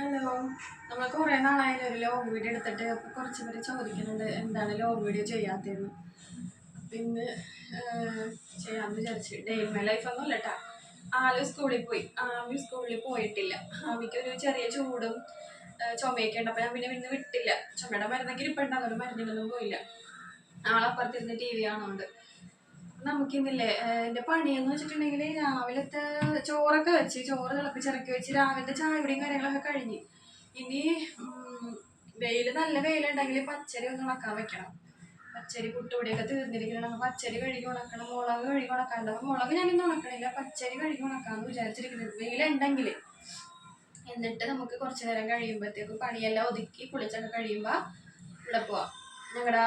Hello. നമ്മൾ കുറേ നാളായാലും ഒരു ലോങ് വീഡിയോ എടുത്തിട്ട് കുറച്ച് പേര് ചോദിക്കുന്നുണ്ട് എന്താണ് ലോങ് വീഡിയോ ചെയ്യാത്തതെന്ന്. പിന്നെ ചെയ്യാമെന്ന് വിചാരിച്ചു. ഡേ ലൈഫൊന്നും ഒന്നും ഇല്ലട്ടാ ആൾ സ്കൂളിൽ പോയി. ആവി സ്കൂളിൽ പോയിട്ടില്ല. ആമിക്ക് ഒരു ചെറിയ ചൂടും ചുമയൊക്കെ ഉണ്ട്. ഞാൻ പിന്നെ ഇന്ന് വിട്ടില്ല. ചുമയുടെ മരുന്നൊക്കെ ഇരിപ്പുണ്ടാകും മരുന്നിനൊന്നും പോയില്ല. ആളപ്പുറത്തിരുന്ന് ടി വി കാണുന്നുണ്ട്. നമുക്കിന്നില്ലേ എന്റെ പണിയെന്ന് വെച്ചിട്ടുണ്ടെങ്കിൽ രാവിലത്തെ ചോറൊക്കെ വെച്ച് ചോറ് തിളപ്പിച്ചിറക്കി വെച്ച് രാവിലത്തെ ചായയുടെയും കാര്യങ്ങളൊക്കെ കഴിഞ്ഞ്. ഇനി വെയിൽ നല്ല വെയിലുണ്ടെങ്കിൽ പച്ചരി ഒന്ന് ഉണക്കാൻ വെക്കണം. പച്ചരി പുട്ടുപൊടിയൊക്കെ തീർന്നിരിക്കണം പച്ചരി കഴുകി ഉണക്കണം മുളക് കഴുകി ഉണക്കാണ്ട്. മുളക് ഞാൻ ഇന്ന് ഉണക്കണില്ല പച്ചരി കഴുകി ഉണക്കാന്ന് വിചാരിച്ചിരിക്കുന്നത് വെയിലുണ്ടെങ്കിൽ എന്നിട്ട് നമുക്ക് കുറച്ച് നേരം കഴിയുമ്പോഴത്തേക്കും പണിയെല്ലാം ഒതുക്കി കുളിച്ചൊക്കെ കഴിയുമ്പോൾ ഇവിടെ പോവാം. ഞങ്ങളുടെ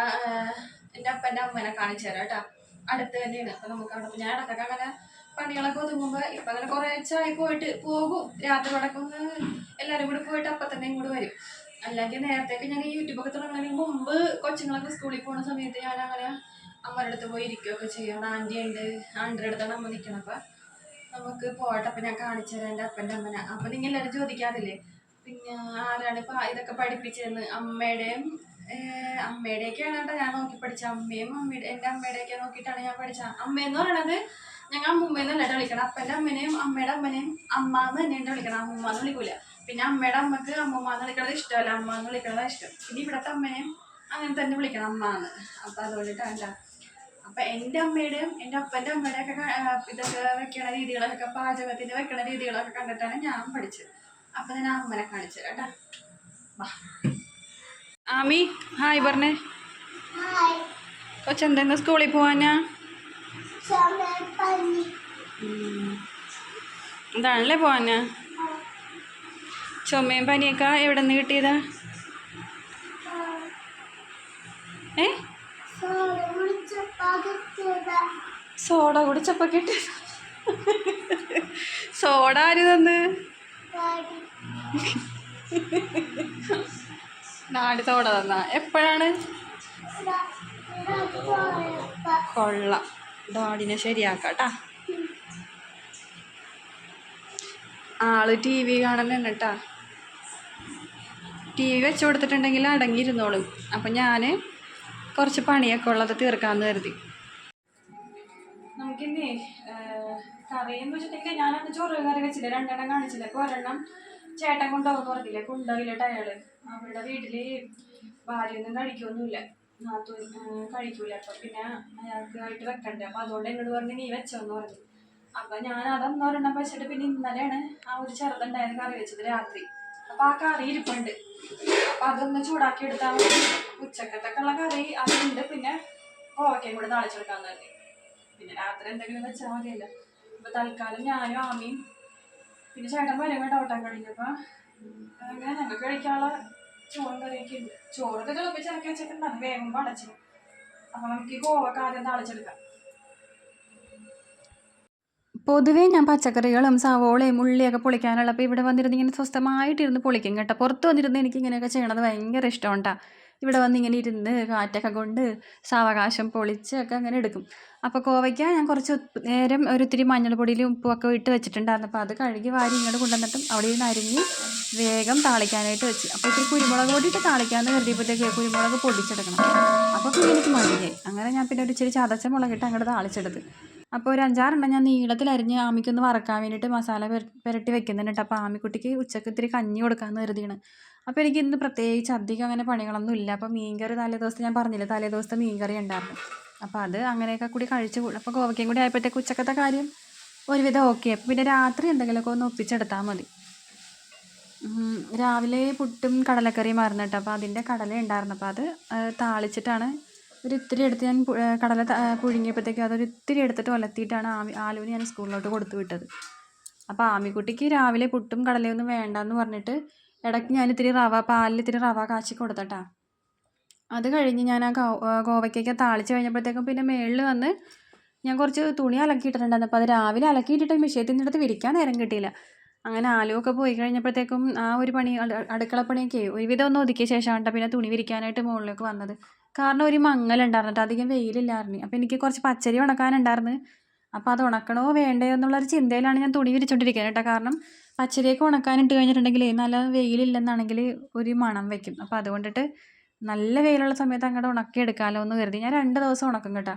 എന്റെ അപ്പന്റെ അമ്മനെ കാണിച്ചു തരാം അടുത്ത് തന്നെയാണ് അപ്പൊ നമുക്ക് അവിടെ ഞാൻ ഇടക്കൊക്കെ അങ്ങനെ പണികളൊക്കെ ഒതുങ്ങുമ്പോ ഇപ്പൊ അങ്ങനെ കുറേച്ചായി പോയിട്ട് പോകും. രാത്രി അടക്കം എല്ലാവരും കൂടി പോയിട്ട് അപ്പൊ തന്നെ ഇങ്ങോട്ട് വരും. അല്ലെങ്കിൽ നേരത്തേക്ക് ഞാൻ യൂട്യൂബൊക്കെ തുടങ്ങുന്നതിന് മുമ്പ് കൊച്ചുങ്ങളൊക്കെ സ്കൂളിൽ പോകുന്ന സമയത്ത് ഞാൻ അങ്ങനെ അമ്മയുടെ അടുത്ത് പോയി ഇരിക്കുകയൊക്കെ ചെയ്യണം ആന്റി ഉണ്ട്. ആന്റിയുടെ അടുത്താണ് അമ്മ നിൽക്കണം അപ്പൊ നമുക്ക് പോകട്ടെ അപ്പൊ ഞാൻ കാണിച്ചു തരാം എന്റെ അപ്പന്റെ അമ്മനെ. അപ്പൊ നിങ്ങൾ എല്ലാവരും ചോദിക്കാറില്ലേ? പിന്നെ ആരാണ് ഇപ്പൊ ഇതൊക്കെ പഠിപ്പിച്ചതെന്ന്? അമ്മയുടെയും അമ്മയുടെയൊക്കെയാണ് കേട്ടോ ഞാൻ നോക്കി പഠിച്ച അമ്മയും അമ്മയുടെ എന്റെ അമ്മയുടെയൊക്കെ നോക്കിയിട്ടാണ് ഞാൻ പഠിച്ചത്. എന്ന് പറയണത് ഞങ്ങൾ അമ്മൂമ്മേന്നല്ല കേട്ടോ വിളിക്കണം അപ്പന്റെ അമ്മനെയും അമ്മയുടെ അമ്മനെയും അമ്മാന്ന് തന്നെയാണ് വിളിക്കണം അമ്മൂമ്മന്ന് വിളിക്കൂല. പിന്നെ അമ്മയുടെ അമ്മയ്ക്ക് അമ്മമ്മ എന്ന് വിളിക്കണത് ഇഷ്ടമല്ല. അമ്മ എന്ന് വിളിക്കണതാണ് ഇഷ്ടം. പിന്നെ ഇവിടുത്തെ അമ്മനെയും അങ്ങനെ തന്നെ വിളിക്കണം അമ്മാന്ന്. അപ്പം അതുകൊണ്ടിട്ടാണ് അപ്പൊ എന്റെ അമ്മയുടെയും എന്റെ അപ്പന്റെ അമ്മയുടെയും ഒക്കെ ക- ആ, ഇതൊക്കെ വെക്കണ രീതികളൊക്കെ പാചകത്തിന് വെക്കണ രീതികളൊക്കെ കണ്ടിട്ടാണ് ഞാൻ പഠിച്ചത്. അപ്പം ഞാൻ അമ്മനെ കാണിച്ചു തരാം കേട്ടോ. വാ. ആമി ഹായ് പറഞ്ഞേ. കൊച്ചെന്തെന്ന് സ്കൂളിൽ പോവാനാ? എന്താണല്ലേ പോവാനാ? ചുമയും പനിയൊക്കെ എവിടെ നിന്ന് കിട്ടിയതാ? ഏ? സോഡ കുടിച്ചപ്പോ കിട്ടിയ സോഡ ആര് തന്ന്? നാട് തോട തന്ന. എപ്പോഴാണ്? കൊള്ള. ഡാഡിനെ ശരിയാക്കാട്ടാ. ആൾ ടി വി കാണലുണ്ട് കേട്ടാ ടി വി വെച്ച് കൊടുത്തിട്ടുണ്ടെങ്കിൽ അടങ്ങിയിരുന്നോളും. അപ്പം ഞാൻ കുറച്ച് പണിയൊക്കെ ഉള്ളത് തീർക്കാമെന്ന് കരുതി. നമുക്കിന്നേ കറി എന്ന് വെച്ചിട്ടുണ്ടെങ്കിൽ ഞാനന്ന് ചോറ് കറി വെച്ചില്ല. രണ്ടെണ്ണം കാണിച്ചില്ല. അപ്പോൾ ഒരെണ്ണം ചേട്ടൻ കൊണ്ടോന്ന് പറഞ്ഞില്ലേ? കൊണ്ടുപോയില്ലട്ട് അയാൾ അവരുടെ വീട്ടിൽ ഭാര്യയൊന്നും കഴിക്കൊന്നുമില്ല. നാത്തു കഴിക്കൂല. അപ്പൊ പിന്നെ അയാൾക്ക് ആയിട്ട് വെക്കണ്ടേ? അപ്പൊ അതുകൊണ്ട് എന്നോട് പറഞ്ഞു നീ വെച്ചോന്ന് പറഞ്ഞു. അപ്പൊ ഞാൻ അതൊന്നും ഒരെണ്ണം വെച്ചിട്ട് പിന്നെ ഇന്നലെയാണ് ആ ഒരു ചെറുതുണ്ടായത് കറി വെച്ചത് രാത്രി. അപ്പൊ ആ കറി ഇരിപ്പുണ്ട്. അപ്പൊ അതൊന്ന് ചൂടാക്കി എടുത്താൽ മതി. ഉച്ചക്കത്തൊക്കെ ഉള്ള കറി അതുണ്ട്. പിന്നെ കോവയ്ക്കയും കൂടെ താളിച്ചെടുക്കാന്ന് പറഞ്ഞു പിന്നെ രാത്രി എന്തെങ്കിലും വെച്ചാൽ മതിയല്ലോ. അപ്പൊ തൽക്കാലം ഞാനും ആമിയും പിന്നെ ചേട്ടൻ വരും കേട്ടോ ഓട്ടം കഴിഞ്ഞപ്പോ അങ്ങനെ ഞങ്ങൾക്ക് കഴിക്കാനുള്ള ചോറും കറിയൊക്കെ ഉണ്ട്. ചോറൊക്കെ തിളപ്പിച്ച് ഇറക്കി വെച്ചിട്ടുണ്ടാകും വേഗം അടച്ചു. അപ്പൊ നമുക്ക് ഈ കോവക്ക ആദ്യം തളിച്ചെടുക്കാം. പൊതുവേ ഞാൻ പച്ചക്കറികളും സവോളയും ഉള്ളിയൊക്കെ പൊളിക്കാനുള്ളപ്പോൾ ഇവിടെ വന്നിരുന്ന് ഇങ്ങനെ സ്വസ്ഥമായിട്ടിരുന്ന് പൊളിക്കും കേട്ടോ. പുറത്ത് വന്നിരുന്ന് എനിക്ക് ഇങ്ങനെയൊക്കെ ചെയ്യണത് ഭയങ്കര ഇഷ്ടമാണ് ഇവിടെ വന്ന് ഇങ്ങനെ ഇരുന്ന് കാറ്റൊക്കെ കൊണ്ട് സാവകാശം പൊളിച്ച് ഒക്കെ അങ്ങനെ എടുക്കും. അപ്പോൾ കോവയ്ക്ക ഞാൻ കുറച്ച് നേരം ഒരിത്തിരി മഞ്ഞൾപ്പൊടിയിലും ഉപ്പുമൊക്കെ ഇട്ട് വെച്ചിട്ടുണ്ടായിരുന്നു. അപ്പോൾ അത് കഴുകി വാരി ഇങ്ങോട്ട് കൊണ്ടുവന്നിട്ടും അവിടെ നിന്ന് അരിഞ്ഞ് വേഗം താളിക്കാനായിട്ട് വെച്ച്. അപ്പോൾ ഇത്തിരി കുരുമുളക് പൊടിയിട്ട് താളിക്കാമെന്ന് കരുതിയപ്പോഴത്തേക്ക് കുരുമുളക് പൊടിച്ചെടുക്കണം. അപ്പോൾ പിന്നെ എനിക്ക് മടിയായി. അങ്ങനെ ഞാൻ പിന്നെ ഒരു ഇച്ചിരി ചതച്ച മുളകിട്ട് അങ്ങോട്ട് താളിച്ചെടുത്ത്. അപ്പോൾ ഒരു അഞ്ചാറെണ്ണം ഞാൻ നീളത്തിൽ അരിഞ്ഞ് ആമിക്കൊന്ന് വറക്കാൻ വേണ്ടിയിട്ട് മസാല പുര- പുരട്ടി വെക്കുന്നുണ്ട്. അപ്പോൾ ആമിക്കുട്ടിക്ക് ഉച്ചയ്ക്ക് ഇത്തിരി കഞ്ഞി കൊടുക്കാമെന്ന് കരുതിയാണ്. അപ്പോൾ എനിക്ക് ഇന്ന് പ്രത്യേകിച്ച് അധികം അങ്ങനെ പണികളൊന്നും ഇല്ല. അപ്പോൾ മീൻകറി തലേ ദിവസം ഞാൻ പറഞ്ഞില്ല തലേ ദിവസത്തെ മീൻകറി ഉണ്ടായിരുന്നു. അപ്പോൾ അത് അങ്ങനെയൊക്കെ കൂടി കഴിച്ചു അപ്പോൾ ഗോവയ്ക്കും കൂടി ആയപ്പോഴത്തേക്ക് ഉച്ചക്കത്തെ കാര്യം ഒരുവിധം ഓക്കെ അപ്പോൾ പിന്നെ രാത്രി എന്തെങ്കിലുമൊക്കെ ഒന്ന് ഒപ്പിച്ചെടുത്താൽ മതി. രാവിലെ പുട്ടും കടലക്കറിയും ആയിരുന്നു കേട്ടോ. അപ്പോൾ അതിന്റെ കടല ഉണ്ടായിരുന്നു. അപ്പോൾ അത് താളിച്ചിട്ടാണ് ഒരു ഇത്തിരി എടുത്ത് ഞാൻ കടല പുഴുങ്ങിയപ്പോഴത്തേക്കും അതൊരു ഇത്തിരി എടുത്തിട്ട് ഒലത്തിയിട്ടാണ് ആമി ആലുവിന് ഞാൻ സ്കൂളിലോട്ട് കൊടുത്തു വിട്ടത്. അപ്പോൾ ആമിക്കുട്ടിക്ക് രാവിലെ പുട്ടും കടലയൊന്നും വേണ്ടെന്ന് പറഞ്ഞിട്ട് ഇടയ്ക്ക് ഞാൻ ഇത്തിരി റവ പാലിൽ ഇത്തിരി റവ കാച്ചി കൊടുത്തട്ടാ. അത് കഴിഞ്ഞ് ഞാൻ ആ ഗോ ഗോവയ്ക്കൊക്കെ താളിച്ച് കഴിഞ്ഞപ്പോഴത്തേക്കും പിന്നെ മേളിൽ വന്ന് ഞാൻ കുറച്ച് തുണി അലക്കിയിട്ടിട്ടുണ്ടായിരുന്നു. അപ്പോൾ അത് രാവിലെ അലക്കിയിട്ടിട്ട് മിഷ്യത്തിൽ അടുത്ത് വിരിക്കാൻ നേരം കിട്ടിയില്ല. അങ്ങനെ ആലുവൊക്കെ പോയി കഴിഞ്ഞപ്പോഴത്തേക്കും ആ ഒരു പണി അടുക്കള അടുക്കളപ്പണിയൊക്കെ ഒരുവിധം ഒന്ന് ഒതുക്കിയ ശേഷമാണ് പിന്നെ തുണി വിരിക്കാനായിട്ട് മുകളിലേക്ക് വന്നത്. കാരണം ഒരു മങ്ങലുണ്ടായിരുന്നു. അധികം വെയിലില്ലായിരുന്നു. അപ്പോൾ എനിക്ക് കുറച്ച് പച്ചരി ഉണക്കാനുണ്ടായിരുന്നു. അപ്പോൾ അത് ഉണക്കണോ വേണ്ടയോ എന്നുള്ളൊരു ചിന്തയിലാണ് ഞാൻ തുണി വിരിച്ചുകൊണ്ടിരിക്കുന്നത് കേട്ടോ. കാരണം പച്ചരിയൊക്കെ ഉണക്കാനിട്ട് കഴിഞ്ഞിട്ടുണ്ടെങ്കിൽ നല്ല വെയിലില്ലെന്നാണെങ്കിൽ ഒരു മണം വെക്കും. അപ്പോൾ അതുകൊണ്ടിട്ട് നല്ല വെയിലുള്ള സമയത്ത് അങ്ങോട്ട് ഉണക്കി എടുക്കാമല്ലോ എന്ന് കരുതി. ഞാൻ രണ്ട് ദിവസം ഉണക്കും കേട്ടോ.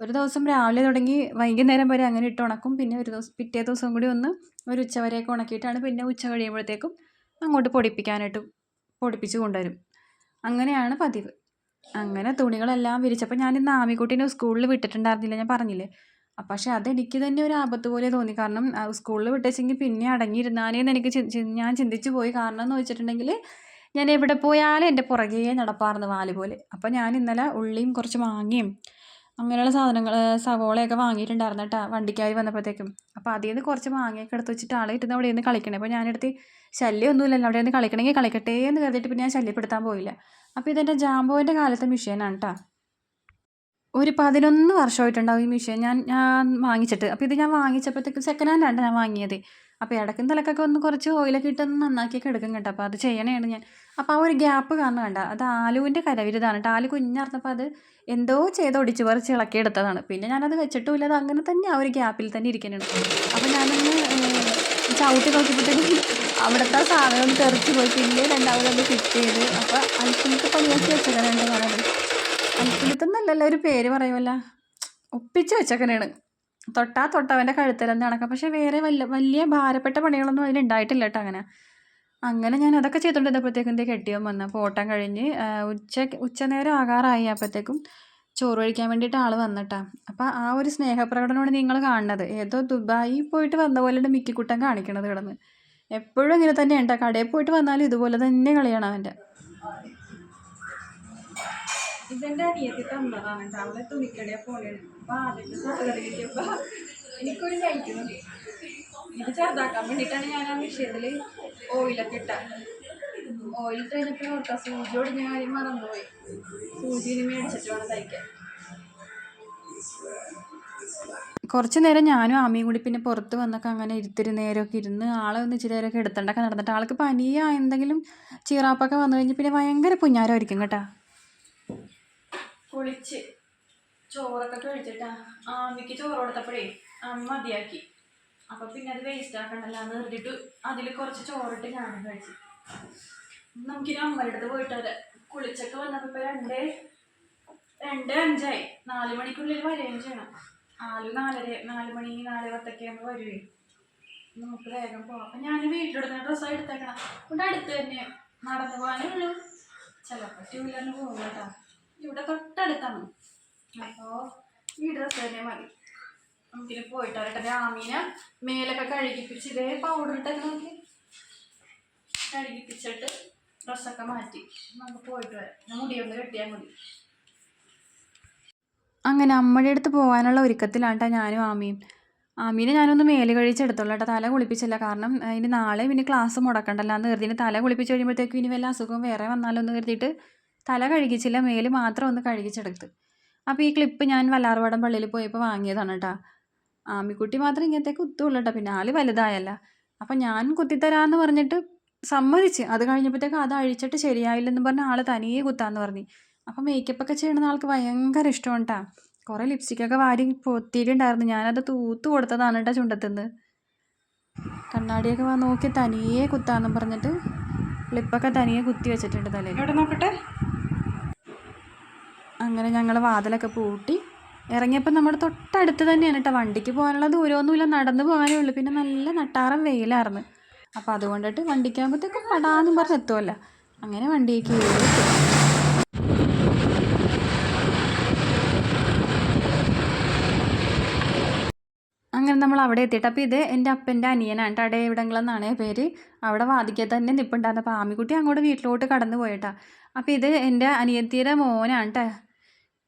ഒരു ദിവസം രാവിലെ തുടങ്ങി വൈകുന്നേരം വരെ അങ്ങനെ ഇട്ട് ഉണക്കും. പിന്നെ ഒരു ദിവസം പിറ്റേ ദിവസം കൂടി ഒന്ന് ഒരു ഉച്ച വരെയൊക്കെ ഉണക്കിയിട്ടാണ് പിന്നെ ഉച്ച കഴിയുമ്പോഴത്തേക്കും അങ്ങോട്ട് പൊടിപ്പിക്കാനായിട്ട് പൊടിപ്പിച്ച് കൊണ്ടുവരും. അങ്ങനെയാണ് പതിവ്. അങ്ങനെ തുണികളെല്ലാം വിരിച്ചപ്പോൾ ഞാൻ ഇന്ന് ആമിക്കുട്ടീനെ സ്കൂളിൽ വിട്ടിട്ടുണ്ടായിരുന്നില്ല ഞാൻ പറഞ്ഞില്ലേ? പക്ഷേ അതെനിക്ക് തന്നെ ഒരു ആപത്ത് പോലെ തോന്നി. കാരണം സ്കൂളിൽ വിട്ടേച്ചെങ്കിൽ പിന്നെ അടങ്ങിയിരുന്നാനേന്ന് എനിക്ക് ഞാൻ ചിന്തിച്ചു പോയി. കാരണം എന്ന് വെച്ചിട്ടുണ്ടെങ്കിൽ ഞാൻ എവിടെ പോയാലും എന്റെ പുറകെ നടപ്പാർന്ന് വാൽ പോലെ. അപ്പോൾ ഞാൻ ഇന്നലെ ഉള്ളിയും കുറച്ച് മാങ്ങയും അങ്ങനെയുള്ള സാധനങ്ങൾ സവോളയൊക്കെ വാങ്ങിയിട്ടുണ്ടായിരുന്നു കേട്ടോ വണ്ടിക്കായി വന്നപ്പോഴത്തേക്കും. അപ്പോൾ അതിൽ നിന്ന് കുറച്ച് മാങ്ങയൊക്കെ എടുത്ത് വെച്ചിട്ട് ആളെ ഇരുന്ന് അവിടെ നിന്ന് കളിക്കണേ. അപ്പോൾ ഞാനെടുത്ത് ശല്യമൊന്നുമില്ലല്ലോ അവിടെ നിന്ന് കളിക്കണമെങ്കിൽ കളിക്കട്ടെ എന്ന് കരുതിയിട്ട് പിന്നെ ഞാൻ ശല്യപ്പെടുത്താൻ പോയില്ല. അപ്പോൾ ഇതെന്റെ ജാമ്പോന്റെ കാലത്തെ മിഷീനാണ് കേട്ടോ. ഒരു പതിനൊന്ന് വർഷമായിട്ടുണ്ടാവും ഈ മെഷീൻ ഞാൻ ഞാൻ വാങ്ങിച്ചിട്ട്. അപ്പോൾ ഇത് ഞാൻ വാങ്ങിച്ചപ്പോഴത്തേക്കും സെക്കൻഡ് ഹാൻഡ് ആണ് ഞാൻ വാങ്ങിയത്. അപ്പോൾ ഇടയ്ക്കും തലക്കൊക്കെ ഒന്ന് കുറച്ച് ഓയിലൊക്കെ ഇട്ടൊന്ന് നന്നാക്കിയൊക്കെ എടുക്കും കേട്ടോ. അപ്പോൾ അത് ചെയ്യണേണ് ഞാൻ. അപ്പോൾ ആ ഒരു ഗ്യാപ്പ് കാണുന്ന കണ്ട. അത് ആലുവിന്റെ കരവിരുതാണ്. കേട്ടോ ആലു കുഞ്ഞാർന്നപ്പോൾ അത് എന്തോ ചെയ്ത് ഒടിച്ച് പറിച്ച് ഇളക്കി എടുത്തതാണ്. പിന്നെ ഞാനത് വെച്ചിട്ടുമില്ല. അത് അങ്ങനെ തന്നെ ആ ഒരു ഗ്യാപ്പിൽ തന്നെ ഇരിക്കുന്നുണ്ട് അപ്പോൾ ഞാനൊന്ന് ചവിട്ടി നോക്കിയപ്പോഴത്തേക്കും അവിടുത്തെ സാധനം തെറിച്ച് പോയി. പിന്നെ രണ്ടാമതൊന്ന് ഫിറ്റ് ചെയ്ത്. അപ്പോൾ അൽപ്പം പണിയാക്കി വെച്ചേക്കാനുണ്ട് പറയുന്നത് അൽക്കുലത്തെന്നല്ലല്ലോ ഒരു പേര് പറയുമല്ല ഒപ്പിച്ച് വെച്ചക്കനാണ് തൊട്ടാ തൊട്ടവന്റെ കഴുത്തലെന്ന് കണക്കാം പക്ഷേ വേറെ വലിയ വലിയ ഭാരപ്പെട്ട പണികളൊന്നും അതിലുണ്ടായിട്ടില്ല കേട്ടോ അങ്ങനെ. അങ്ങനെ ഞാൻ അതൊക്കെ ചെയ്തുകൊണ്ടിരുന്നപ്പോഴത്തേക്കും എന്റെ കെട്ടിയവൻ വന്നു. അപ്പോൾ ഓട്ടം കഴിഞ്ഞ് ഉച്ച ഉച്ചനേരം ആകാറായി അപ്പോഴത്തേക്കും ചോറ് കഴിക്കാൻ വേണ്ടിയിട്ട് ആൾ വന്നിട്ടാ. അപ്പോൾ ആ ഒരു സ്നേഹപ്രകടനമാണ് നിങ്ങൾ കാണുന്നത്. ഏതോ ദുബായി പോയിട്ട് വന്ന പോലെയാണ് മിക്കിക്കുട്ടൻ കാണിക്കണത് കിടന്ന്. എപ്പോഴും ഇങ്ങനെ തന്നെ ഉണ്ടാ കടയിൽ പോയിട്ട് വന്നാലും ഇതുപോലെ തന്നെ കളിയാണ് അവന്റെ. ഇതെന്റെ അനിയത്തി തന്നതാണ് കേട്ടോ അവളെ തുണിക്കടയെ പോലെയാണ് അപ്പൊ ആദ്യത്തെ സാലറി കിട്ടിയപ്പോ എനിക്കൊരു ലൈറ്റ് മതി. ഇത് ചെറുതാക്കാൻ വേണ്ടിയിട്ടാണ് ഞാൻ ആ വിഷയത്തിൽ ഓയിലൊക്കെ ഇട്ട. ഓയിൽ കഴിഞ്ഞപ്പോൾ സൂചി ഒടിഞ്ഞ കാര്യം മറന്നുപോയി. സൂചി ഇനി മേടിച്ചിട്ട് വേണം തയ്ക്കാൻ. കുറച്ച് നേരം ഞാനും ആമയും കൂടി പിന്നെ പുറത്ത് വന്നൊക്കെ അങ്ങനെ ഇരുത്തിരി നേരമൊക്കെ ഇരുന്ന് ആളെ ഒന്ന് ഇച്ചിരി നേരമൊക്കെ എടുത്തണ്ടൊക്കെ നടന്നിട്ട് ആൾക്ക് പനിയോ എന്തെങ്കിലും ചീറാപ്പൊക്കെ വന്നു കഴിഞ്ഞ് പിന്നെ ഭയങ്കര പുഞ്ഞാരമായിരിക്കും കേട്ടോ. കുളിച്ച് ചോറൊക്കെ കഴിച്ചിട്ടാ. ആമിക്ക് ചോറ് കൊടുത്തപ്പോഴേ അമ്മ മതിയാക്കി. അപ്പൊ പിന്നെ അത് വേസ്റ്റ് ആക്കണ്ടല്ലോ. എന്ന് കരുതിയിട്ട് അതിൽ കുറച്ച് ചോറിട്ട് ഞാൻ കഴിച്ചു. നമുക്കിനി അമ്മയുടെ അടുത്ത് പോയിട്ട് അതെ കുളിച്ചൊക്കെ വന്നപ്പോ ഇപ്പൊ രണ്ടേ രണ്ട് അഞ്ചായി. നാല് മണിക്കുള്ളിൽ വരികയും ചെയ്യണം. നാല് നാലര നാല് മണി നാല് പത്തൊക്കെ ആകുമ്പോൾ വരുവേ. നമുക്ക് വേഗം പോവാം. അപ്പം ഞാൻ വീട്ടിലെടുത്ത ഡ്രസ്സായി എടുത്തേക്കണം. ഇവിടെ അടുത്ത് തന്നെ നടന്നു പോകാനേ ഉള്ളൂ. ചിലപ്പോൾ ടൂ വീലറിന് ഇവിടെ തൊട്ടടുത്താണ്. അപ്പോൾ ഈ ഡ്രസ്സ് തന്നെ മതി. നമുക്കിനി പോയിട്ട് വരട്ടെ. രാമീനെ മേലൊക്കെ കഴുകിപ്പിച്ച് ഇതേ പൗഡർ ഇട്ടൊക്കെ നോക്കി. കഴുകിപ്പിച്ചിട്ട് ഡ്രസ്സൊക്കെ മാറ്റി. നമുക്ക് പോയിട്ട് വരാം. മുടിയൊന്ന് കെട്ടിയാൽ മതി. അങ്ങനെ അമ്മയുടെ അടുത്ത് പോകാനുള്ള ഒരുക്കത്തിലാണ് കേട്ടോ ഞാനും ആമിയും ആമീനെ ഞാനൊന്ന് മേൽ കഴിച്ചെടുത്തോളൂ കേട്ടോ തല കുളിപ്പിച്ചില്ല. കാരണം ഇനി നാളെ പിന്നെ ക്ലാസ് മുടക്കണ്ടല്ലോ. എന്ന് കരുതി തല കുളിപ്പിച്ച് കഴിയുമ്പോഴത്തേക്കും ഇനി വല്ല അസുഖം വേറെ വന്നാലോ എന്ന് കരുതിയിട്ട് തല കഴുകിച്ചില്ല മേൽ മാത്രം ഒന്ന് കഴുകിച്ചെടുത്ത്. അപ്പോൾ ഈ ക്ലിപ്പ് ഞാൻ വല്ലാറുപാടം പള്ളിയിൽ പോയപ്പോൾ വാങ്ങിയതാണ് കേട്ടോ ആമിക്കുട്ടി മാത്രം ഇങ്ങനത്തെ കുത്തുള്ളൂ കേട്ടോ പിന്നെ ആൽ വലുതായല്ല. അപ്പം ഞാൻ കുത്തിത്തരാമെന്ന് പറഞ്ഞിട്ട് സമ്മതിച്ച്. അത് കഴിഞ്ഞപ്പോഴത്തേക്ക് അത് അഴിച്ചിട്ട് ശരിയായില്ലെന്ന് പറഞ്ഞ ആൾ തനിയെ കുത്താന്ന് പറഞ്ഞു. അപ്പം മേക്കപ്പ് ഒക്കെ ചെയ്യണ ആൾക്ക് ഭയങ്കര ഇഷ്ടമാണ് കേട്ടോ കുറേ ലിപ്സ്റ്റിക്കൊക്കെ വാരി പൊത്തിയിട്ടുണ്ടായിരുന്നു. ഞാനത് തൂത്ത് കൊടുത്തതാണ് കേട്ടോ ചുണ്ടത്തുനിന്ന് കണ്ണാടിയൊക്കെ വന്ന് നോക്കി തനിയെ കുത്താന്ന് പറഞ്ഞിട്ട് ലിപ്പൊക്കെ തനിയെ കുത്തി വെച്ചിട്ടുണ്ട് തലയിൽ ഇവിടെ നോക്കട്ടെ? അങ്ങനെ ഞങ്ങൾ വാതിലൊക്കെ പൂട്ടി. ഇറങ്ങിയപ്പോൾ നമ്മുടെ തൊട്ടടുത്ത് തന്നെയാണ് കേട്ടോ. വണ്ടിക്ക് പോകാനുള്ള ദൂരമൊന്നുമില്ല. നടന്നു പോകാനേ ഉള്ളൂ. പിന്നെ നല്ല നട്ടാറം വെയിലായിരുന്നു അപ്പോൾ അതുകൊണ്ടിട്ട് വണ്ടിക്കാകുമ്പോഴത്തേക്കും പടാന്നും പറഞ്ഞ് എത്തുമല്ലോ അങ്ങനെ വണ്ടിക്ക് കയറി അങ്ങനെ നമ്മൾ അവിടെ എത്തിയിട്ട് അപ്പോൾ ഇത് എന്റെ അപ്പന്റെ അനിയനാണ് കേട്ടോ എന്നാണ് പേര്. അവിടെ വാദിക്കാൻ തന്നെ നിൽപ്പുണ്ടായിരുന്നു അപ്പോൾ ആമിക്കുട്ടി അങ്ങോട്ട് വീട്ടിലോട്ട് കടന്നു പോയിട്ടാ. അപ്പോൾ ഇത് എന്റെ അനിയത്തിയുടെ മോനാണ് കേട്ടോ.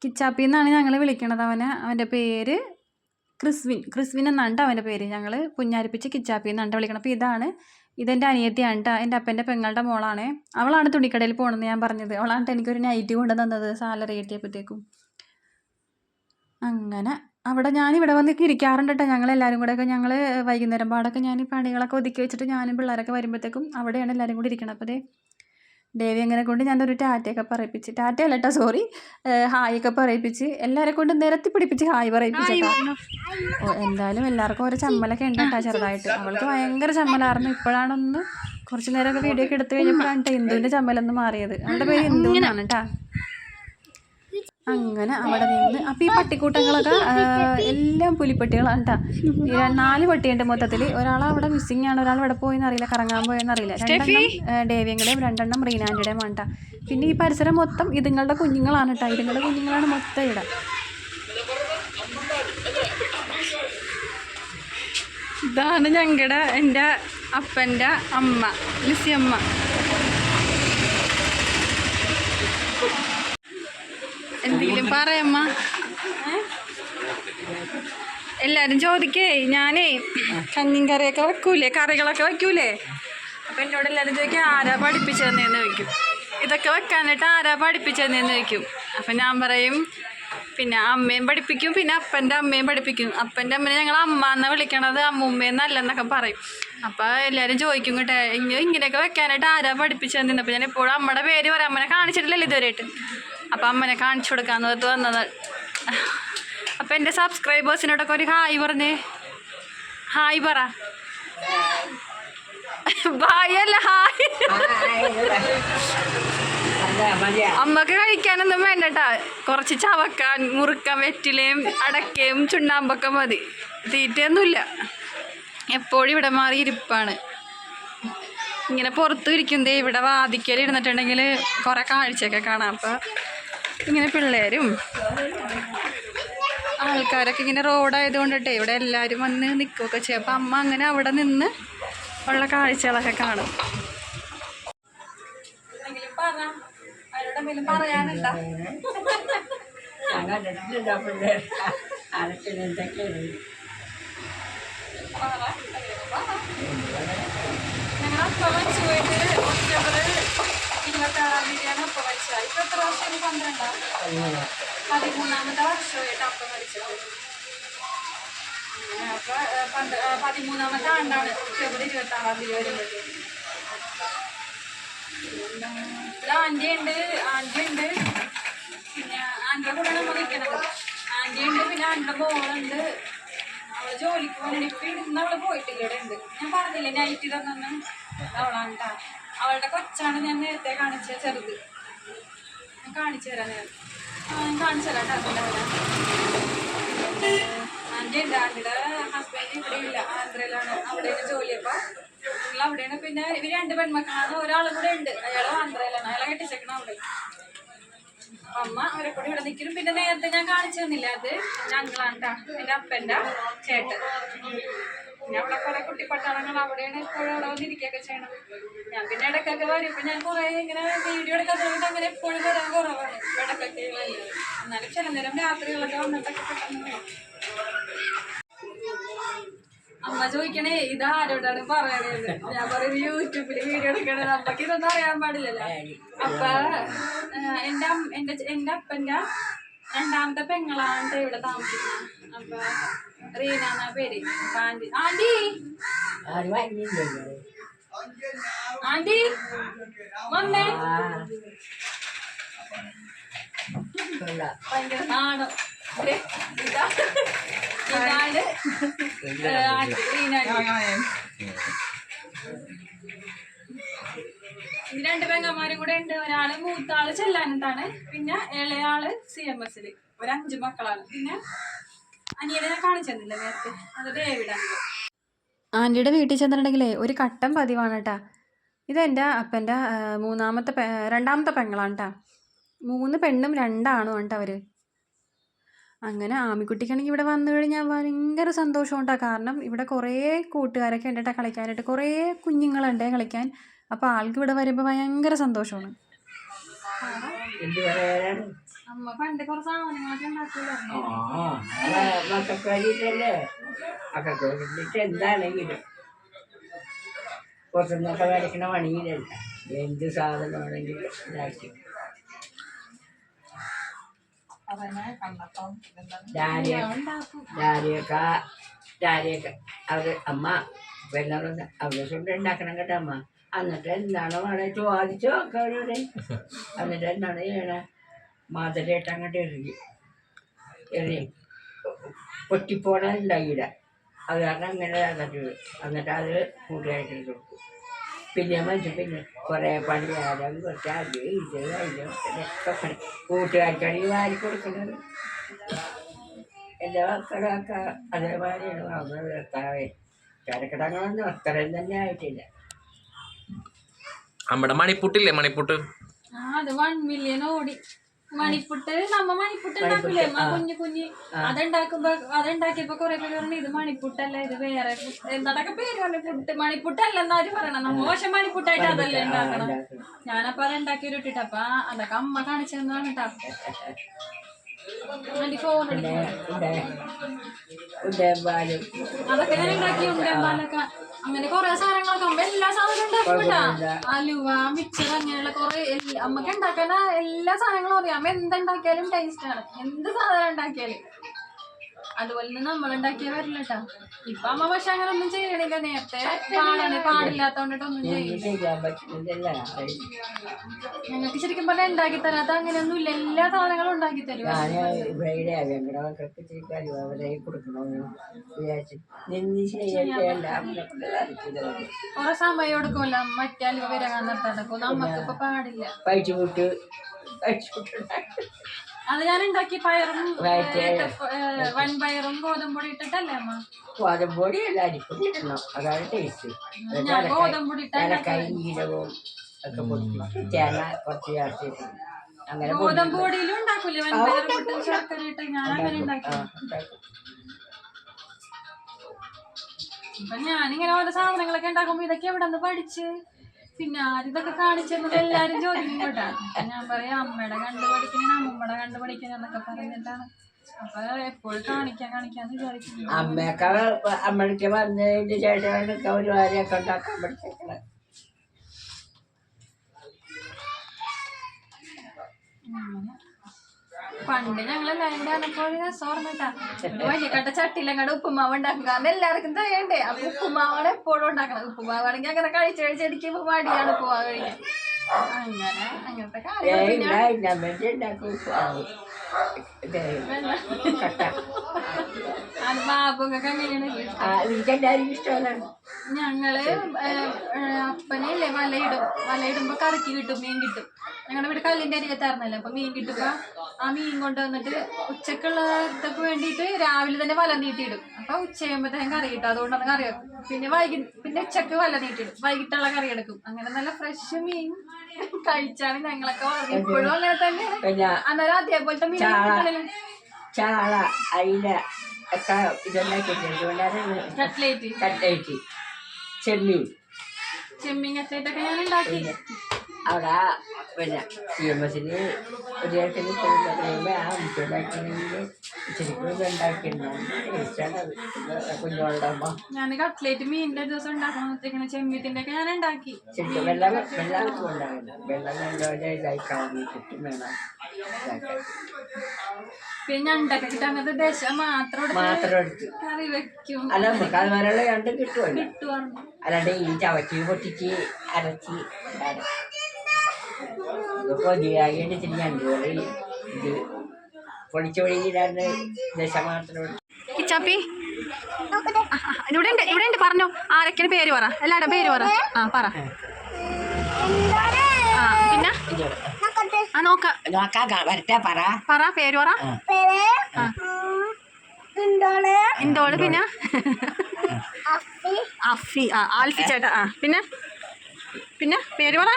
കിച്ചാപ്പി എന്നാണ് ഞങ്ങൾ വിളിക്കണത്. അവനെ അവന്റെ പേര് ക്രിസ്വിൻ ക്രിസ്വിൻ എന്നാണ് അവന്റെ പേര്. ഞങ്ങൾ കുഞ്ഞാരിപ്പിച്ച് കിച്ചാപ്പി എന്നാണ് വിളിക്കണം അപ്പോൾ ഇതാണ് ഇതെന്റെ അനിയത്തിയാണ് കേട്ടോ. എന്റെ അപ്പന്റെ പെങ്ങളുടെ മോളാണ്. അവളാണ് തുണിക്കടയിൽ പോകണമെന്ന് ഞാൻ പറഞ്ഞത്. അവളാണ് എനിക്കൊരു നൈറ്റ് കൊണ്ട് തന്നത് സാലറി കിട്ടിയപ്പോഴത്തേക്കും. അങ്ങനെ അവിടെ ഞാനിവിടെ വന്നൊക്കെ ഇരിക്കാറുണ്ട് കേട്ടോ ഞങ്ങളെല്ലാവരും കൂടെയൊക്കെ ഞങ്ങൾ വൈകുന്നേരം പാടൊക്കെ ഞാൻ ഈ പണികളൊക്കെ ഒതുക്കി വെച്ചിട്ട് ഞാനും പിള്ളേരൊക്കെ വരുമ്പോഴത്തേക്കും അവിടെയാണ് എല്ലാവരും കൂടി ഇരിക്കണം അപ്പോൾ ദേവി അങ്ങനെ കൊണ്ട് ഞാനൊരു ടാറ്റയൊക്കെ പറയിപ്പിച്ച് ടാറ്റ അല്ല കേട്ടോ സോറി ഹായ് ഒക്കെ പറയിപ്പിച്ച് എല്ലാവരെ കൊണ്ട് നിരത്തി പിടിപ്പിച്ച് ഹായ് പറയിപ്പിച്ച് ഓ എന്തായാലും എല്ലാവർക്കും ഓരോ ചമ്മലൊക്കെ ഉണ്ട് കേട്ടോ ചെറുതായിട്ട്. അവൾക്ക് ഭയങ്കര ചമ്മലായിരുന്നു. ഇപ്പോഴാണൊന്ന് കുറച്ച് നേരമൊക്കെ വീഡിയോ ഒക്കെ എടുത്തു കഴിഞ്ഞപ്പോഴാണ് കേട്ടോ ഇന്ദുവിന്റെ ചമ്മലൊന്ന് മാറിയത്. അവളുടെ പേര് ഇന്ദു എന്നാണ് കേട്ടോ അങ്ങനെ അവിടെ നിന്ന് അപ്പോൾ ഈ പട്ടിക്കൂട്ടങ്ങളൊക്കെ എല്ലാം പുലിപ്പട്ടികളാണ് കേട്ടോ നാല് പട്ടിയുണ്ട് മൊത്തത്തിൽ ഒരാൾ അവിടെ മിസ്സിംഗ് ആണ് ഒരാൾ ഇവിടെ പോയെന്ന് അറിയില്ല കറങ്ങാൻ പോയെന്ന് അറിയില്ല രണ്ടെണ്ണം ഡേവിയങ്ങളുടെയും രണ്ടെണ്ണം റീനാൻഡിയുടെയും ആണ് കേട്ടോ പിന്നെ ഈ പരിസരം മൊത്തം ഇതുങ്ങളുടെ കുഞ്ഞുങ്ങളാണ് കേട്ടോ ഇതുങ്ങളുടെ കുഞ്ഞുങ്ങളാണ് മൊത്തം ഇവിടെ. ഇതാണ് ഞങ്ങളുടെ എന്റെ അപ്പന്റെ അമ്മ ലിസി അമ്മ. എന്തെങ്കിലും പറയമ്മ. എല്ലാരും ചോദിക്കേ ഞാനേ കഞ്ഞിയും കറിയൊക്കെ വെക്കൂലേ കറികളൊക്കെ വെക്കൂലേ? അപ്പം എന്നോട് എല്ലാവരും ചോദിക്കും ആരാ പഠിപ്പിച്ചതെന്ന് ചോദിക്കും. ഇതൊക്കെ വെക്കാനായിട്ട് ആരാ പഠിപ്പിച്ചതെന്ന് ചോദിക്കും. അപ്പം ഞാൻ പറയും പിന്നെ അമ്മയും പഠിപ്പിക്കും പിന്നെ അപ്പന്റെ അമ്മയും പഠിപ്പിക്കും. അപ്പന്റെ അമ്മനെ ഞങ്ങൾ അമ്മ എന്നാ വിളിക്കണത് അമ്മൂമ്മയെന്നല്ലെന്നൊക്കെ പറയും. അപ്പോൾ എല്ലാവരും ചോദിക്കും കേട്ടോ ഇങ്ങനെ ഇങ്ങനെയൊക്കെ വെക്കാനായിട്ട് ആരാ പഠിപ്പിച്ചതെന്ന് അപ്പോൾ ഞാൻ എപ്പോഴും അമ്മയുടെ പേര് പറയാം അമ്മനെ കാണിച്ചിട്ടില്ലല്ലോ ഇതുവരെയായിട്ട്. അപ്പം അമ്മനെ കാണിച്ചു കൊടുക്കാന്ന് പറഞ്ഞിട്ട് വന്നത്. അപ്പം എന്റെ സബ്സ്ക്രൈബേഴ്സിനോടൊക്കെ ഒരു ഹായ് പറഞ്ഞേ. ഹായ് പറ. Bye hi. അമ്മയ്ക്ക് കഴിക്കാനൊന്നും വേണ്ടട്ടാ. കുറച്ച് ചവക്കാൻ മുറുക്കാൻ വെറ്റിലയും അടക്കയും ചുണ്ണാമ്പൊക്കെ മതി. തീറ്റയൊന്നുമില്ല. എപ്പോഴും ഇവിടെ മാറി ഇരിപ്പാണ്. ഇങ്ങനെ പുറത്തു ഇരിക്കുന്നതേ ഇവിടെ വാതിക്കൽ ഇരുന്നിട്ടുണ്ടെങ്കിൽ കുറേ കാഴ്ചയൊക്കെ കാണാം. അപ്പോൾ ഇങ്ങനെ പിള്ളേരും ആൾക്കാരൊക്കെ ഇങ്ങനെ റോഡായത് കൊണ്ടിട്ടേ ഇവിടെ എല്ലാവരും വന്ന് നിൽക്കുകയൊക്കെ ചെയ്യും. അപ്പം അമ്മ അങ്ങനെ അവിടെ നിന്ന് ഉള്ള കാഴ്ചകളൊക്കെ കാണും. പറയാനുണ്ടോ കണ്ടിട്ടില്ല പിള്ളേർ ആരൊക്കെ എന്തൊക്കെയാണ് ഞങ്ങൾ അപ്പ മരിച്ചു പോയിട്ട് ഒക്ടോബർ ഇരുപത്താറാം തീയതിയാണ് അപ്പ മരിച്ചത് ഇപ്പൊ വർഷം പന്ത്രണ്ടാം പതിമൂന്നാമത്തെ വർഷമായിട്ട് അപ്പം മരിച്ചത്. അപ്പൊ പതിമൂന്നാമത്തെ ആണ്ടാണ് ഫെബ്രുവരി ഇരുപത്തി ആറാം തീയതി വരുന്നത്. ആന്റി ഉണ്ട് ആന്റി ഉണ്ട്. പിന്നെ ആന്റിയുടെ കൂടെ നമ്മൾ നിൽക്കുന്നത്. ആന്റി ഉണ്ട് പിന്നെ ആന്റിയുടെ മോളുണ്ട്. അവൾ ജോലിക്ക് പോകുന്നുണ്ട് ഇപ്പൊ ഇന്ന് അവൾ പോയിട്ടില്ല ഇവിടെ ഉണ്ട്. ഞാൻ പറഞ്ഞില്ലേ നൈറ്റ് തന്നെ അവളാണ് കേട്ടാ അവളുടെ കൊച്ചാണ് ഞാൻ നേരത്തെ കാണിച്ച ചെറുത്. ഞാൻ കാണിച്ചു തരാം ഞാൻ കാണിച്ചു തരാം കേട്ടോ ആന്റെ ഉണ്ട് ആന്റെ ഹസ്ബൻഡ് ഇവിടെ ഇല്ല ആന്ധ്രയിലാണ് അവിടെയാണ് ജോലി അപ്പൊ നിങ്ങൾ അവിടെയാണ്. പിന്നെ ഇവർ രണ്ട് പെൺമക്കളാണ് ഒരാളും കൂടെ ഉണ്ട്. അയാൾ ആന്ധ്രയിലാണ് അയാളെ കെട്ടിച്ചേക്കണം അവിടെ. അമ്മ അവരെ കൂടെ ഇവിടെ നിൽക്കും പിന്നെ നേരത്തെ ഞാൻ കാണിച്ചു തന്നില്ല അത്? ഞങ്ങളാണ് ട്ടാ. എന്റെ അപ്പന്റെ ചേട്ടൻ. പിന്നെ അവിടെ കുറെ കുട്ടിപ്പട്ടാളങ്ങൾ അവിടെയാണ് എപ്പോഴും അവിടെ വന്നിരിക്കുകയൊക്കെ ചെയ്യണം ഞാൻ പിന്നെ ഇടയ്ക്കൊക്കെ വരും. ഇപ്പൊ ഞാൻ കുറെ ഇങ്ങനെ വീഡിയോ എടുക്കാൻ തുടങ്ങിയിട്ട് അങ്ങനെ എപ്പോഴും വരാൻ കുറവാണ്. ഇടയ്ക്കൊക്കെ. എന്നാലും ചില നേരം രാത്രികളൊക്കെ വന്നിട്ടൊക്കെ പെട്ടെന്ന്. അമ്മ ചോദിക്കണേ ഇത് ആരോടാണ് പറയണത് ഞാൻ പറയുന്നത് യൂട്യൂബിൽ വീഡിയോ എടുക്കണത്. നമുക്ക് ഇതൊന്നും അറിയാൻ പാടില്ലല്ലോ. അപ്പൊ എന്റെ എന്റെ എന്റെ അപ്പന്റെ രണ്ടാമത്തെ പെങ്ങളാണ് ഇവിടെ താമസിക്കുന്നത്. അപ്പൊ റീന എന്നാ പേര്? ആന്റി ആന്റി ആന്റി വന്നേ. ഭയങ്കര നാണം. ഇതാ. ഇതാണ്. ആന്റി റീന രണ്ട് പെങ്ങന്മാരും കൂടെ ഉണ്ട്. ഒരാൾ മൂത്താൾ ചെല്ലാനത്താണ്. പിന്നെ ഇളയാൾ സി എം എസിൽ ഒരു അഞ്ച് മക്കളാണ്. പിന്നെ അനിയനെ ഞാൻ കാണിച്ചെന്നില്ല നേരത്തെ? അത് ഡേവിഡാണ് ആന്റിയുടെ വീട്ടിൽ ചെന്നിട്ടുണ്ടെങ്കിലേ ഒരു കട്ടൻ പതിവാണ് കേട്ടാ. ഇത് എന്റെ അപ്പന്റെ മൂന്നാമത്തെ പെ രണ്ടാമത്തെ പെങ്ങളാണ് കേട്ടാ. മൂന്ന് പെണ്ണും രണ്ടാണോ കേട്ടോ അവർ അങ്ങനെ ആമിക്കുട്ടിക്കാണെങ്കിൽ ഇവിടെ വന്നു കഴിഞ്ഞാൽ ഭയങ്കര സന്തോഷം കേട്ടോ കാരണം ഇവിടെ കുറേ കൂട്ടുകാരൊക്കെ ഉണ്ട് കേട്ടോ കളിക്കാനായിട്ട്. കുറേ കുഞ്ഞുങ്ങളുണ്ട് കളിക്കാൻ. അപ്പോൾ ആൾക്ക് ഇവിടെ വരുമ്പോൾ ഭയങ്കര സന്തോഷമാണ്. എന്ത് പറയാനാണ് അമ്മ പണ്ട് കുറച്ച് സാധനങ്ങളൊക്കെ എന്താണെങ്കിലും. പുറത്തുനിന്നൊക്കെ മേടിക്കണ പണിയിലല്ല. എന്ത് സാധനമാണെങ്കിലും ഡാരിയൊക്കെ ഡാരിയൊക്കെ അവർ അമ്മ പിന്നെ അവരെ കൊണ്ട് ഉണ്ടാക്കണം കേട്ടോ അമ്മ. എന്നിട്ട് എന്താണ് വേണേ ചോദിച്ചു അവരോട് എന്നിട്ട് എന്താണ് ചെയ്യണേ? മധുരമായിട്ട് അങ്ങോട്ട് എറിയും എറിയും പൊട്ടിപ്പോണ ഉണ്ടായില്ല അത് കാരണം അങ്ങനെ എന്നിട്ട് എന്നിട്ട് അത് കൂട്ടുകാരിട്ട് കൊടുക്കും പിന്നെ മനുഷ്യൻ പിന്നെ കുറേ പണിയാരം കുറച്ച് അത് ഇത് അതിലും ഒക്കെ പണി. കൂട്ടുകാർക്കാണെങ്കിൽ വാരി കൊടുക്കുന്നത് എന്റെ മക്കളൊക്കെ അതേമാതിരിയാണ്. നമ്മൾ ഭർത്താവേ ചരക്കിടങ്ങളൊന്നും അത്രയും തന്നെ ആയിട്ടില്ല. നമ്മുടെ മണിപ്പുട്ടില്ലേ മണിപ്പുട്ട്? ആ അത് വൺ മില്യൺ ഓടി. മണിപ്പുട്ട് നമ്മ മണിപ്പുട്ട് ഉണ്ടാക്കൂലേ? കുഞ്ഞു കുഞ്ഞ് അതുണ്ടാക്കുമ്പോ അതുണ്ടാക്കിയപ്പോ കൊറേ പേര് പറഞ്ഞു ഇത് മണിപ്പുട്ടല്ല ഇത് വേറെ എന്താണൊക്കെ പേര് പറഞ്ഞു പുട്ട് മണിപ്പുട്ടല്ല എന്നാരും പറയണം. നമ്മ പക്ഷെ മണിപ്പുട്ടായിട്ട് അതല്ലേ ഉണ്ടാക്കണം. ഞാനപ്പോ അത് ഉണ്ടാക്കി അപ്പൊ അതൊക്കെ അമ്മ കാണിച്ചു തന്നതാണ് കേട്ടോ അതൊക്കെ ഞാൻ ഉണ്ടാക്കി ഉണ്ടമ്പാലൊക്കെ അങ്ങനെ കൊറേ സാധനങ്ങളൊക്കെ അമ്മ എല്ലാ സാധനവും ഉണ്ടാക്കിട്ടാ അലുവ മിക്സർ അങ്ങനെയുള്ള കൊറേ അമ്മയ്ക്ക് ഉണ്ടാക്കാൻ എല്ലാ സാധനങ്ങളും അറിയാം അമ്മ എന്തുണ്ടാക്കിയാലും ടേസ്റ്റ് ആണ്. എന്ത് സാധനം ഉണ്ടാക്കിയാലും. അതുപോലെ തന്നെ നമ്മൾ ഉണ്ടാക്കിയ വരില്ല കേട്ടാ ഇപ്പൊ അമ്മ പക്ഷെ അങ്ങനെ ഒന്നും ചെയ്യണില്ല. നേരത്തെ പാടാണ്. പാടില്ലാത്തോണ്ടിട്ടൊന്നും ചെയ്യില്ല. ഞങ്ങൾക്ക് ശരിക്കും പറഞ്ഞാൽ ഉണ്ടാക്കി തരാത്ത അങ്ങനെയൊന്നും ഇല്ല. എല്ലാ സാധനങ്ങളും ഉണ്ടാക്കി തരും. കുറെ സമയം എടുക്കുമല്ലോ. മറ്റേ അലുവ വരാൻ നിർത്താൻ നമുക്ക് ഇപ്പൊ പാടില്ല. കഴിച്ചു അത് ഞാൻ ഉണ്ടാക്കി പയറും വൻപയറും ഗോതമ്പൊടി ഇട്ടിട്ടല്ലേ അമ്മ? ഗോതമ്പൊടി അരിപ്പൊടി ഇടണം. അതാണ് ടേസ്റ്റ് ഞാൻ ഗോതമ്പൊടി ജീരകവും ഒക്കെ പൊടിക്കും തേങ്ങ കുറച്ച് ചേർത്തിട്ട് അങ്ങനെ ഗോതമ്പ് പൊടിയിലും ഉണ്ടാക്കൂലേ? വൻപയർ ഇട്ട് ശർക്കര ഇട്ട് ഞാൻ അങ്ങനെ ഉണ്ടാക്കും. അപ്പൊ ഞാനിങ്ങനെ ഓരോ സാധനങ്ങളൊക്കെ ഉണ്ടാക്കുമ്പോ ഇതൊക്കെ എവിടെ നിന്ന് പഠിച്ച്? പിന്നെ ആരും ഇതൊക്കെ കാണിച്ചെന്നത് എല്ലാരും ചോദിക്കും കേട്ടാ. ഞാൻ പറയാം അമ്മയുടെ കണ്ടു പഠിക്കണേ അമ്മമ്മയുടെ കണ്ടു പഠിക്കണേ എന്നൊക്കെ പറഞ്ഞിട്ടാണ്. അപ്പൊ എപ്പോഴും കാണിക്കാൻ കാണിക്കാന്ന് വിചാരിക്കുന്നു. അമ്മയൊക്കെ അമ്മയ്ക്ക് വന്നതിന് ശേഷമാണ് ഒരു വാരയൊക്കെ ഉണ്ടാക്കാൻ പഠിച്ചേക്കണത് അങ്ങനെ. പണ്ട് ഞങ്ങൾ എല്ലാവരും കൂടെ വന്നപ്പോൾ ഒരു രസം ഓർമ്മട്ടാ ഒരു വലിയ കട്ട ചട്ടിയിലങ്ങടെ ഉപ്പുമാവ് ഉണ്ടാക്കുക. എല്ലാവർക്കും തയ്യണ്ടേ അപ്പൊ ഉപ്പുമാവാണ് എപ്പോഴും ഉണ്ടാക്കണം ഉപ്പുമാവാണെങ്കിൽ അങ്ങനെ കഴിച്ച് കഴിച്ച് എനിക്ക് മടിയാണ് ഉപ്പുമാവ് കഴിക്കാൻ. അങ്ങനെ അങ്ങനത്തെ കാര്യങ്ങൾ ഞങ്ങൾ അപ്പനെ അല്ലേ വലയിടും. വലയിടുമ്പോ കറക്കി കിട്ടും മീൻ കിട്ടും. ഞങ്ങളുടെ വീട് കല്ലിന്റെ അരികത്തായിരുന്നല്ലോ അപ്പൊ മീൻ കിട്ടുമ്പോ ആ മീൻ കൊണ്ടുവന്നിട്ട് ഉച്ചക്കുള്ള ഇതൊക്കെ വേണ്ടിയിട്ട് രാവിലെ തന്നെ വല നീട്ടിയിടും. അപ്പൊ ഉച്ചയാകുമ്പോഴത്തേക്കും കറി കിട്ടും. അതുകൊണ്ടാണ് കറി വെക്കും. പിന്നെ വൈകി പിന്നെ ഉച്ചയ്ക്ക് വല നീട്ടിയിടും. വൈകിട്ടുള്ള കറി എടുക്കും. അങ്ങനെ നല്ല ഫ്രഷ് മീൻ കഴിച്ചാണ് ഞങ്ങളൊക്കെ വളർന്നത് ഇപ്പോഴും അങ്ങനെ തന്നെയാണ്. പിന്നെ അന്നേരം അതേപോലത്തെ മീൻ കിട്ടണില്ല. ചാള അയില ഒക്കെ ഇതെല്ലാം കട്ട്ലേറ്റ് കട്ട്ലേറ്റ് ചെമ്മീൻ. ചെമ്മീൻ കട്ട്ലേറ്റ് ഒക്കെ ഞാൻ ഉണ്ടാക്കി. അവിടെ പിന്നെ എസിന് ഒരു ചേട്ടന് കഴിയുമ്പോൾ ആ മുട്ടുണ്ടാക്കണമെങ്കിൽ ശരിക്കും ഇത് ഉണ്ടാക്കിയിട്ടുണ്ടാവും ഞാൻ കട്ട്ലേറ്റ് ദിവസം ഉണ്ടാക്കാൻ ഒക്കെ ഞാൻ ഉണ്ടാക്കി. ശരിക്കും വെള്ളം വെള്ളം ഉണ്ടാവില്ല വെള്ളം കൊണ്ടുപോലെ ഇതായിക്കാവും ചുറ്റും വേണം ഇതാക്കാൻ പിന്നെ ഞണ്ടൊക്കെ അങ്ങനത്തെ ദശ മാത്രം എടുത്ത് മാത്രം എടുത്ത്. കറി വെക്കും. അല്ല നമുക്ക് അതുപോലെയുള്ള രണ്ടും കിട്ടുമല്ലോ അല്ലാണ്ട് ഈ ചവറ്റി പൊട്ടിച്ച് അരച്ച് ഇടാതെ. ഇത് പൊതിയായിട്ട് ഇത്തിരി ഞണ്ട് കറി ഇത് പൊളിച്ച വഴിയിലാണ് ദശ മാത്രം എടുത്ത് കിച്ചാപ്പി. ഇവിടെ ഉണ്ട് ഇവിടെ ഉണ്ട് പറഞ്ഞോ ആരൊക്കെയാണ് പേര് പറ. എല്ലാവരുടെ പേര് പറ. ആ പറ. ആ പിന്നെ. ആ നോക്ക. നോക്കാം കാ- വരട്ടെ പറ. പറ പേര് പറ. ഇന്തോൾ പിന്നെ? അഫി ആ ആൽഫി ചേട്ടാ. ആ പിന്നെ? പിന്നെ? പേര് പറ.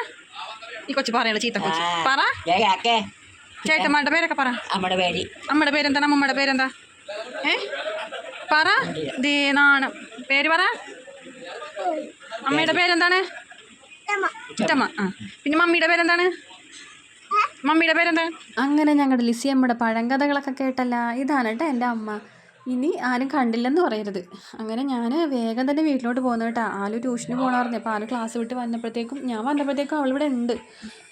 ഈ കൊച്ചു പറയണ ചീത്ത കൊച്ചു. പറ. ചേട്ടന്മാരുടെ പേരൊക്കെ പറ. അമ്മയുടെ പേര്. അമ്മയുടെ പേരെന്താണ്? അമ്മയുടെ പേരെന്താ? ഏ? പറ. ദീനാണ് പേര് പറ. അമ്മയുടെ പേരെന്താണ്? ചിറ്റമ്മ ആ. പിന്നെ മമ്മിയുടെ പേരെന്താണ്? മമ്മിയുടെ പേരെന്താ? അങ്ങനെ ഞങ്ങളുടെ ലിസി അമ്മയുടെ പഴങ്കഥകളൊക്കെ കേട്ടല്ല. ഇതാണ് കേട്ടോ എന്റെ അമ്മ. ഇനി ആരും കണ്ടില്ലെന്ന് പറയരുത്. അങ്ങനെ ഞാൻ വേഗം തന്നെ വീട്ടിലോട്ട് പോകുന്നു കേട്ടോ. ആലു ട്യൂഷന് പോകണമായിരുന്നു അപ്പോൾ ആലു ക്ലാസ് വിട്ട് വന്നപ്പോഴത്തേക്കും ഞാൻ വന്നപ്പോഴത്തേക്കും അവളിവിടെ ഉണ്ട്.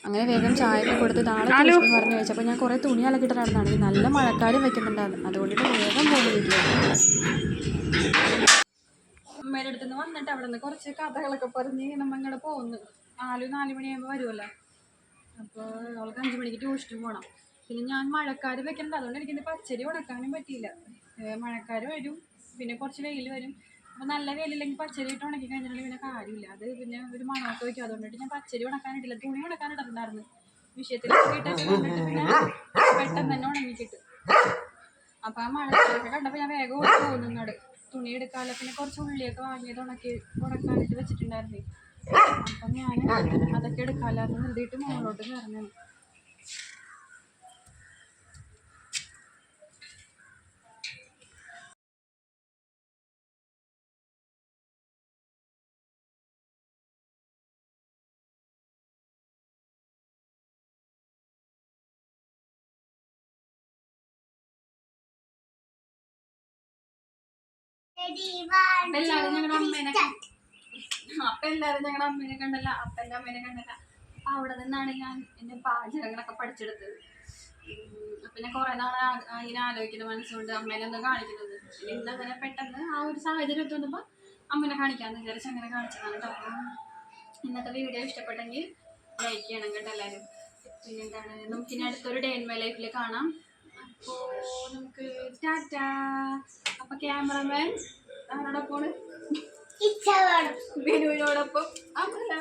അങ്ങനെ വേഗം ചായ ഒക്കെ കൊടുത്ത് നാളെ ട്യൂഷൻ പറഞ്ഞു വെച്ചപ്പോൾ ഞാൻ കുറേ തുണി അലക്കിട്ട് നടന്നതാണ്. നല്ല മഴക്കാലം വെക്കുന്നുണ്ടായിരുന്നു അതുകൊണ്ടിട്ട് വേഗം പോകുന്നില്ല അമ്മയുടെ അടുത്ത് നിന്ന് വന്നിട്ട് അവിടെ നിന്ന് കുറച്ച് കഥകളൊക്കെ പറഞ്ഞ് നമ്മൾ ഇങ്ങോട്ട് പോകുന്നു നാലു നാല് മണിയാകുമ്പോൾ വരുമല്ലോ അപ്പോൾ അവൾക്ക് അഞ്ച് മണിക്ക് ട്യൂഷന് പോകണം പിന്നെ ഞാൻ മഴക്കാർ വെക്കണ്ട. അതുകൊണ്ട് എനിക്കിന്ന് പച്ചരി ഉണക്കാനും പറ്റിയില്ല. മഴക്കാർ വരും പിന്നെ കുറച്ച് വെയിൽ വരും. അപ്പോൾ നല്ല വെയിലില്ലെങ്കിൽ പച്ചരി ഇട്ട് ഉണക്കി കഴിഞ്ഞിട്ടുണ്ടെങ്കിൽ പിന്നെ കാര്യമില്ല. അത് പിന്നെ ഒരു മണമൊക്കെ വയ്ക്കും. അതുകൊണ്ടിട്ട് ഞാൻ പച്ചരി ഉണക്കാനിട്ടില്ല തുണി ഉണക്കാനിട്ടിട്ടുണ്ടായിരുന്നു വിഷയത്തിൽ പിന്നെ പെട്ടെന്ന് തന്നെ ഉണങ്ങി കിട്ടും അപ്പം ആ മഴക്കാലൊക്കെ കണ്ടപ്പോൾ ഞാൻ വേഗം ഓടി പോകുന്നുണ്ട് തുണി എടുക്കാമല്ലോ പിന്നെ കുറച്ച് ഉള്ളിയൊക്കെ വാങ്ങിയത് ഉണക്കി ഉണക്കാനായിട്ട് വെച്ചിട്ടുണ്ടായിരുന്നു. അപ്പം ഞാൻ അതൊക്കെ എടുക്കാമല്ലോ നിർത്തിയിട്ട് മുകളിലോട്ട് കയറുന്നു എല്ലാരും ഞങ്ങളുടെ അമ്മേനെ അപ്പൊ എല്ലാരും ഞങ്ങളുടെ അമ്മേനെ കണ്ടല്ല. അപ്പന്റെ അമ്മേനെ കണ്ടല്ല. അപ്പൊ അവിടെ നിന്നാണ് ഞാൻ എന്റെ പാചകങ്ങളൊക്കെ പഠിച്ചെടുത്തത്. അപ്പൊ ഞാൻ കുറെ നാളെ ഇങ്ങനെ ആലോചിക്കുന്ന മനസ്സുകൊണ്ട് അമ്മേനെ ഒന്ന് കാണിക്കുന്നത്. ഇന്ന് അങ്ങനെ പെട്ടെന്ന് ആ ഒരു സാഹചര്യം തോന്നുമ്പോ അമ്മേനെ കാണിക്കാന്ന് വിചാരിച്ച് അങ്ങനെ കാണിച്ചതാണ് കേട്ടോ അപ്പം ഇന്നത്തെ വീഡിയോ ഇഷ്ടപ്പെട്ടെങ്കിൽ ലൈക്ക് ചെയ്യണം കേട്ടോ എല്ലാവരും. പിന്നെന്താണ്? നമുക്കിനി അടുത്തൊരു ഡേ ഇൻ മൈ ലൈഫിൽ കാണാം. അപ്പോൾ നമുക്ക് ടാറ്റാ. അപ്പോൾ ക്യാമറമാൻ ആരോടൊപ്പം ബിനുവിനോടൊപ്പം അമ്പല.